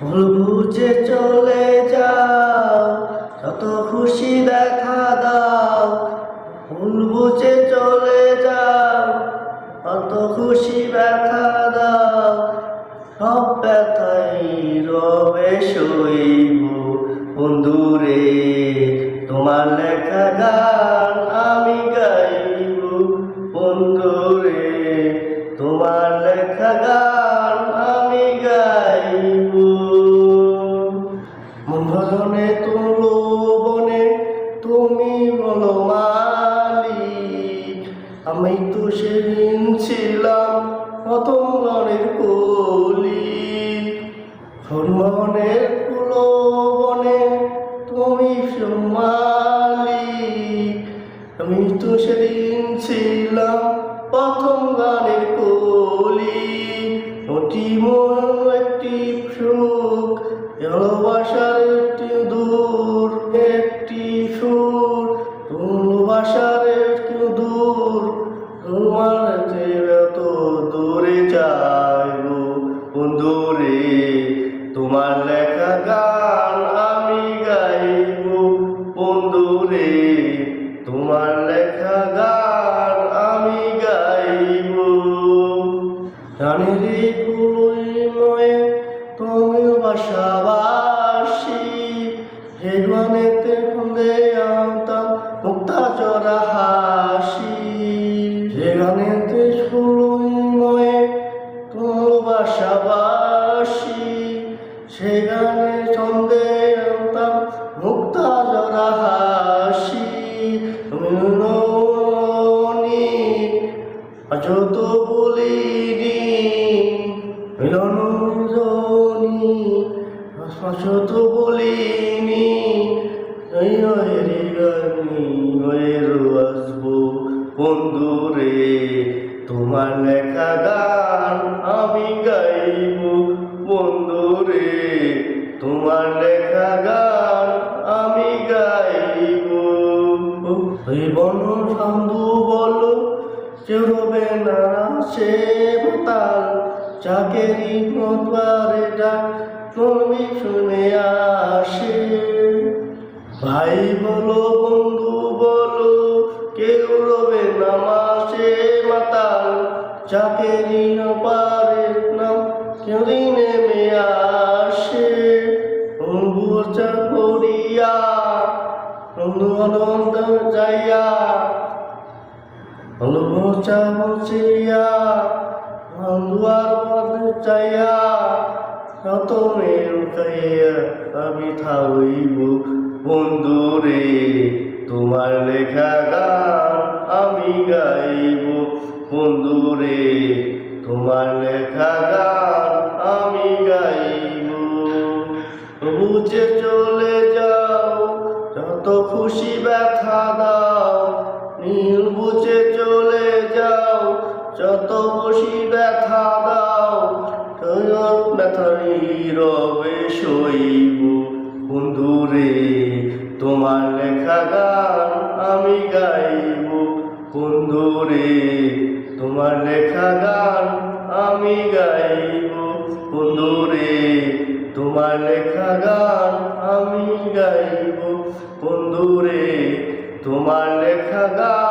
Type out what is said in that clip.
ভুল বুঝে চলে যাও, যত খুশি দেখা দাও। ভুল বুঝে চলে যাও অত খুশি ব্যথা দাও। সব ব্যথাই রবে সই। আমি তো সেদিন ছিলাম পতঙ্গনের কলি। হরমনের কুলো বনে তুমি মালিক আমি তো সেদিন ছিলাম প্রথম গানের কলি। অতি মন একটি গান আমি গাইব। বন্ধুরে, তোমার লেখা গান আমি গাইব। গুলোই নয়, তুমি বাসাবাসী। হেগুয়ানেতে ফুলে আনতাম মুক্তা চড়া হাসি সেখানেতে যত বলিনি মিলন জনি শত বলিনি আসব বন্ধুরে, তোমার লেখা গান আমি গাইব বন্ধুরে, তোমার লেখা গান আমি গাইব। বন বলো রবে না সে তাল চাকেরি মতবারে ডাক তুমি শুনে আসে। ভাই বলো, বন্ধু বলো, কেউ রবে না মাসে মাতাল চাকেরি পারে নাম কেউ নেমে আসে। বন্ধু চাকরিয়া বন্ধু অনন্ত যাইয়া ভালোবাসা বসিয়া বন্ধুয়ার পথে চাইয়া যত মেল খাইয়া আমি থাইব বন্ধুরে তোমার লেখা গান আমি গাইব। বন্ধুরে তোমার লেখা গান আমি গাইব। বুঝে চলে বন্ধুরে তোমার লেখা গান আমি গাইব। কোন দূরে তোমার লেখা গান আমি গাইব। কোন দূরে তোমার লেখা গান আমি গাইব। কোন দূরে তোমার লেখা গান